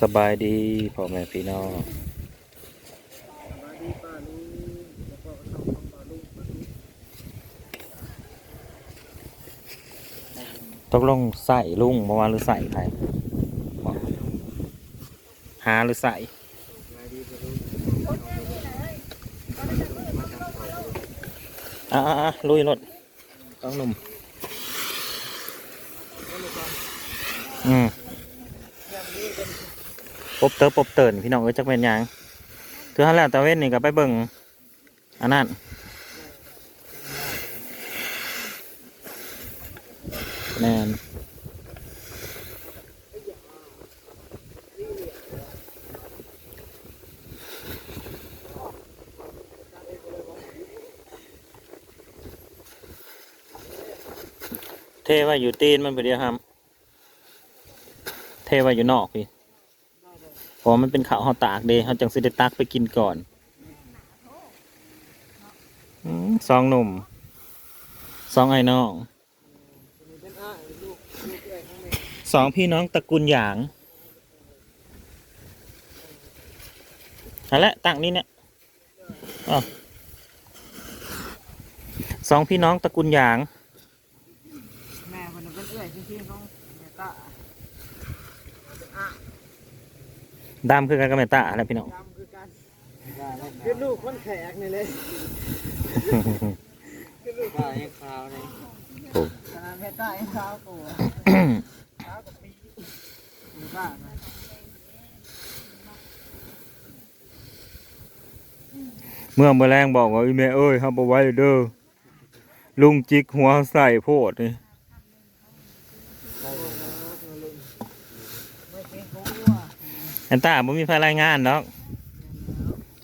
สบายดีพ่อแม่พี่น้องตกลงใส่ลุงเมื่อวานหรือใส่ใครหาหรือใส่อะอะอะลุยรถต้องหนุ่มอืม บเตอปบเตินพี่น้องเอ้ยจักเป็นยังคือฮันแล้วตะเว้นนี่ก็ไปเบิ่งอันนั้นแมนเทว่าอยู่ตีนมันไปเดียวครับ เทว่าอยู่นอกพี่ พราะมันเป็นข้าวห่อตากเดเขาจังสิได้ตักไปกินก่อนสองหนุ่มสองไอ้น้องสองพี่น้องตระกูลหยางเอาละตั้งนี่เนี่ยสองพี่น้องตระกูลหยาง แม่มันเป็นเอื้อยที่ๆของแม่ตา ดำคือกันกับแม่ตาอะไรพี่น้องดำคือกันคือลูกคนแขกนี่เลยคือลูกตายังขาวเลยโอ้ขนาดแม่ตายังขาวกว่าขาวกับปีแม่ตานะเมื่อเมื่อแรงบอกว่าอีแม่เอ้ยห้ามเอาไว้เด้อลุงจิกหัวใส่โพดนี่ ไม่เป็นของวัว อันตาบ่มีไฟรายงานเนาะ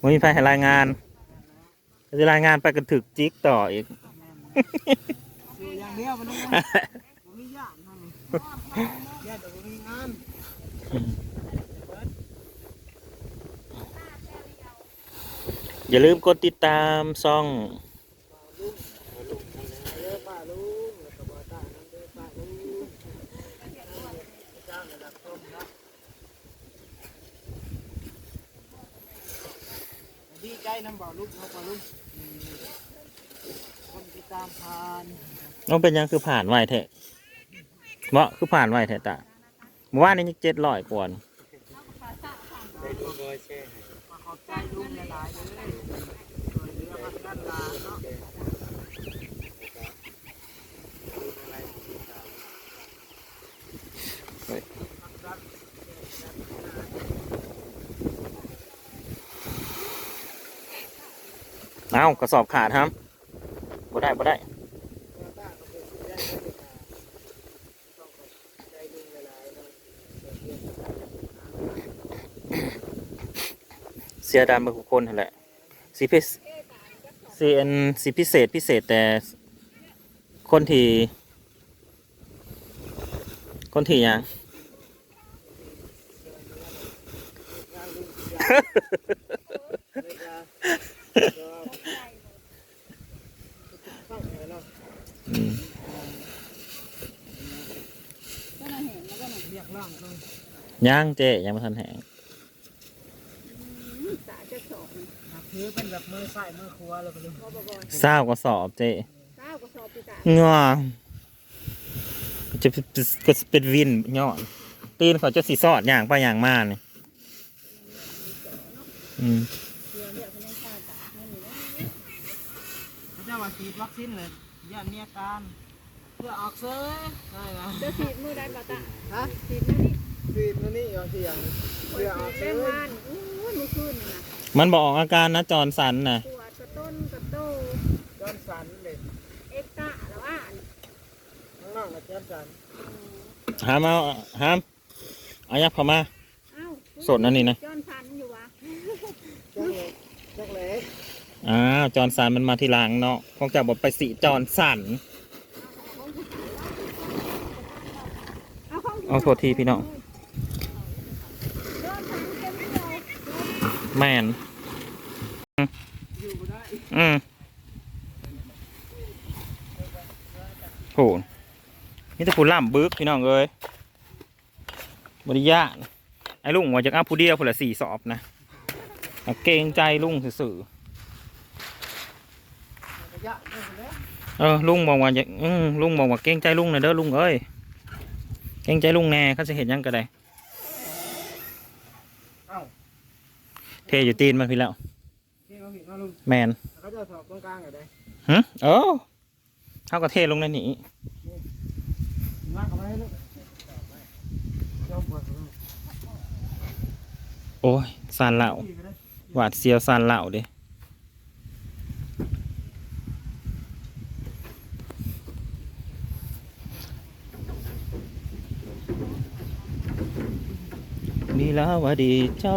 บ่มีไฟรายงานจะรายงานไปกันถึกจิกต่ออีกอย่างเดียวมันต้องมีญาติญาติมีงานอย่าลืมกดติดตามซ่อง เด้อป้าลุงแล้วก็บ่ตานั่นเด้อป้าลุงจ้างระดับต้นนะ ดีใจน้ำบ่อลูกเนาะป้าลุงอืมคนติดตามผ่านน้องเป็นยังคือผ่านไหวเถอะเมาะคือผ่านไหวเถอะตาเมื่อวานนี้เจ็ดร้อยกว่ามาขอบใจลุงหลายๆเลยช่วยเหลือพักด้านลาเนาะ เอ้ากระสอบขาดครับบ่ได้บ่ได้เสียดำมาทุกคนแหละสีพิเศษสีอันสีพิเศษพิเศษแต่ คนที่ คนที่ยัง ยกร่างเลยย่างเจ๊ยังไม่ทันแหงถือเป็นแบบมือใส่มือครัวเลยไปเลยเศร้าก็สอบเจ๊ข้าวกระสอบปีตางอจะเป็นก็จะเป็นวินย่อนตีนเขาจะสีสอดอย่างไปอย่างมาเนี่ยอืม เดี๋ยวเดี๋ยวคนนี้ข้าวตาไม่มีแล้วพระเจ้าว่าฉีดวัคซีนเลยย่านมีอาการเพื่อออกเซยได้นะเดี๋ยวฉีดมือได้ปะตาฮะฉีดมือนี่ฉีดมือนี่อย่างที่อย่างเพื่อออกฉีดเซแรงยงานอู้ยมือขึ้นนะมันบอกออกอาการนะจอนสันนะปวดกระต้นกระโตจอนสันเลยเอ็กตาแล้วอ่าข้างนอกนะจอนสันหามเอาหามเอายับเข้ามา เอ้าสดนั่นนี่นะ จอนพันอยู่วะ จักเล็กจักเล็ก อ้าวจอร์นสันมันมาทีหลังเนาะคงจะบอกไปสิจอร์นสันเอาโทษทีพี่น้องจอนพันเต็มเลยแมนอืมโหนี่แต่ผู้ล่ำบึกพี่น้องเอ้ยบริยานไอ้ลุงว่าจะเอาผู้เดียวผู้ละสี่สอบนะเอาเกรงใจลุงสื่อ ระยะนี่นแหละ ๆ เออลุงบอกว่าจะอืมลุงบอกว่าเกรงใจลุงนะเด้อลุงเอ้ยเกรงใจลุงแน่เขาจะเห็นยังก็ได้เอ้าเทอยู่ตีนมันพี่แล้ว ที่มาผิดมาลุงแมนเขาจะสอบตรงกลางอะไรหึเออเขาก็เทลงในนี้มากเอาไว้ลูกยอมปวดโอ้ยซานเหล่า หวาดเสียวซานเหล่าเด้ ลาวดีเจ้า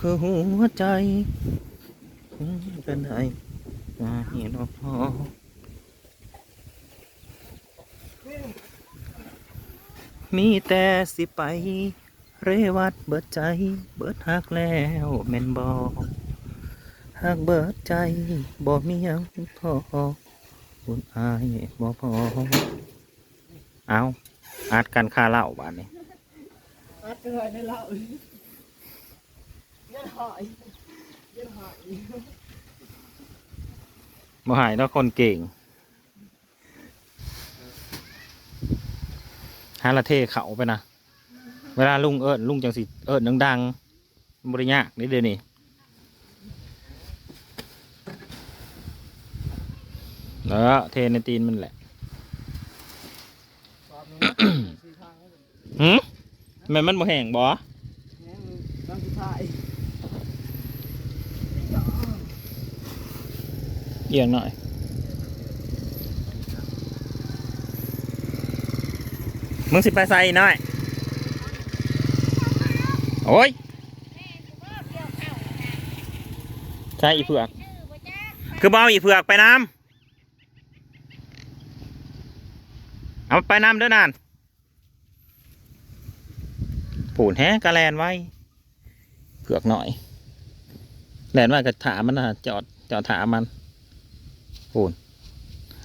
คือหัวใจอืมเป็นไงมาเห็นอพอมีแต่สิไป เรวัดเบิดใจ เบิดหักแล้วแม่นบอหักเบิดใจบ่มียังพอบุญอายบ่พอเอาอาดกันค่าเล้าบ้านนี้ อัดเลยในเหล้ายันหอยยันหอยบ่หายแล้วคนเก่งหาละเทเขาไปนะ เวลาลุงเอิญลุงจังสิเอิญดังๆบริยากนี่เดี๋ยวนี้แล้วเทในตีนมันแหละสอบนี้สี่ทางให้ผมหืม แม่นมันบ่แห้งบ่แง่มือตั้งสุดท้ายเอียงหน่อย มึงสิไปใส่หน่อย โอ้ยใช่อีเผือก คือบ่เอาอีเผือกไปน้ำ เอาไปน้ำเด้อนาน ผูนแฮกระแลนไว้เผือกหน่อย แลนไว้กระถามันนะจอดจอดถามันผูน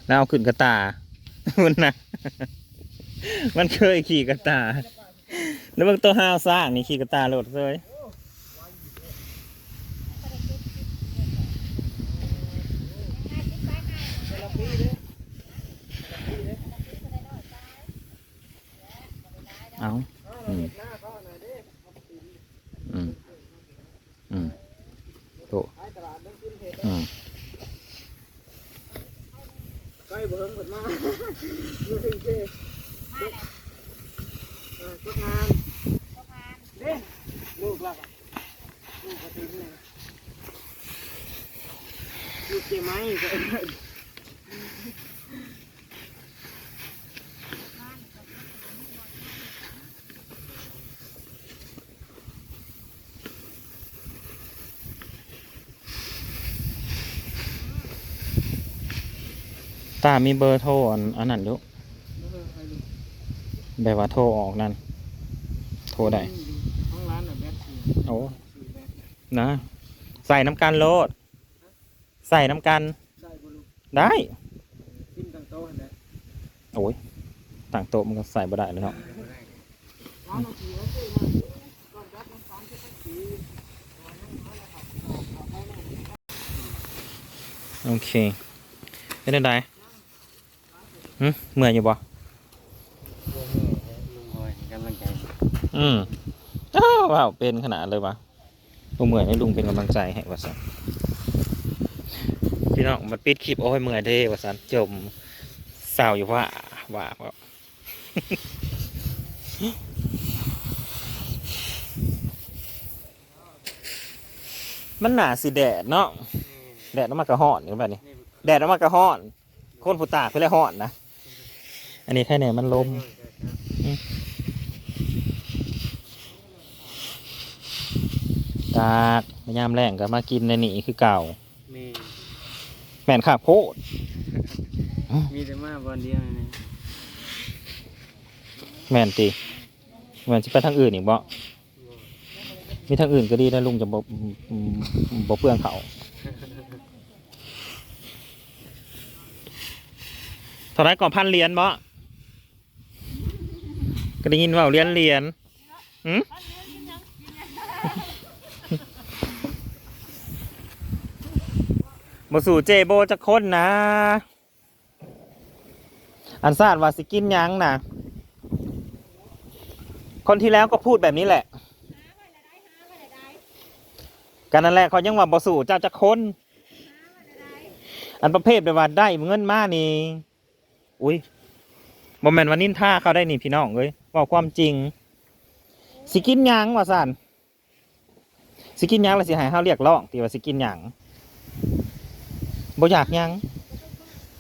แล้วเอาขึ้นกระตามันนะมันเคยขี่กระตา แล้วมันตัวห้าวสร้างนี่ขี่กระตาโหลดเลยเอาอืม หน้าเขาหน่อยดิ อืม อืม โตอืมใกล้เบิ้งหมดมาอยู่ถึงเจเออก็งานเล่นลูกละลูกกระตินเลยลูกเจไม้ก็ามีเบอร์โทรอันอันนั้นอยู่เออให้ลูกแบบว่าโทรออกนั่น โทรได้ห้องร้านน่ะแบตโอ้นะ ใส่น้ำกันโลด ใส่น้ำกันได้กินตั้งโต๊ะนะโอ้ยต่างโต๊ะมันก็ใส่บ่ได้เลยเนาะร้านเอาสีมาซื้อมาก่อนรับน้ำตาลที่ตั้งสีโอเคเป็นยังไง หึเมื่อยอยู่บ่ลุงบอยกำลังใจอืมอ้าวว้าวเป็นขนาดเลยวะลุงเมื่อยให้ลุงเป็นกำลังใจให้วะสันพี่น้องมาปิดคลิปโอ้ยเมื่อยเด้วะสันจมเศร้าอยู่ว่าว่าว่ามันหนาสิแดดเนาะแดดน้ำมันกระห่อนอยู่แบบนี้แดดน้ำมันกระห่อน คนผู้ตากเพื่อห่อนนะ อันนี้แค่ไหนมันลมตากพยายามแรงก็มากินในนี่คือเก่ามีแม่นขาโพดมีแต่มาบอลเดียวนี่แม่นตีแม่นจะไปทางอื่นอีกบ่มีทางอื่นก็ดีนะลุงจะบ่บ่เปลืองเขาเท่าไรก่อนพันเหรียญบ่ ก็ได้ยินว่าเรียนเรียนอืมมาสู่เจโบจะค้นนะ อันซาดว่าสิกินยังนะคนที่แล้วก็พูดแบบนี้แหละการนั่นแหละเขายังว่าบอสู่เจ้าจะค้น อันประเภทแบบว่าได้เงินมานี่ อุ้ย บ่แม่นว่านินท่าเขาได้นี่พี่น้องเอ้ยบอกความจริงสิกินหยังว่าซั่นสิกินหยังแล้วสิให้เฮาเรียกร้องติว่าสิกินหยังบ่อยากหยัง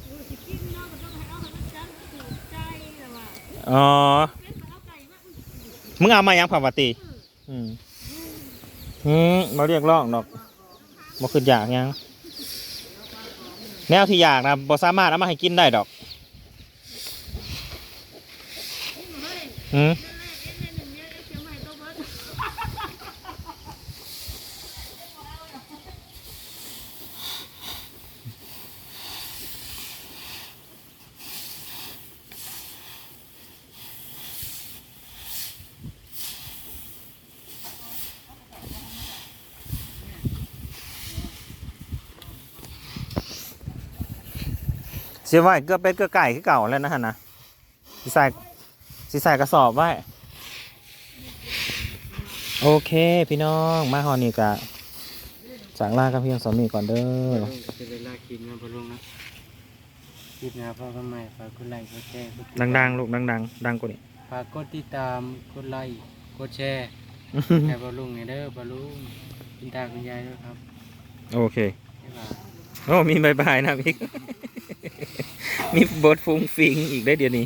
ดูสิกินเนาะมันต้องเอาให้มันจังถูกใจแต่ว่าอ๋อเป็นเอาไก่มาอุ้ยมึงเอามายังภาวติอืมอืมบ่เรียกร้องดอกบ่คืออยากยังแนวที่อยากนะบ่สามารถเอามาให้กินได้ดอก อืมเสียไว้เกือเป็ดเกือไก่คือเก่าแล้วนะฮะนะใส่ สิใส่กระสอบไว้ โอเคพี่น้องมาฮอนี่กะจากลากับเพียงสองมีก่อนเด้เอออจะเวลากินนะพลุงนะคลิปหนะพ่อกันใหม่ฝากกดไลค์กดแชร์กดติตามดังๆลูกดังๆดังกว่านี้ฝากกดติดตามกดไลค์กดแชร์ให้บอลลุงไงเด้อบอลลุงคุณตาคุณยายด้วยครับ โอเคบ๊ายบายโอ้มีบายบายนะพี่มีบทฟุ้งฟิงอีกได้เดี๋ยวนี้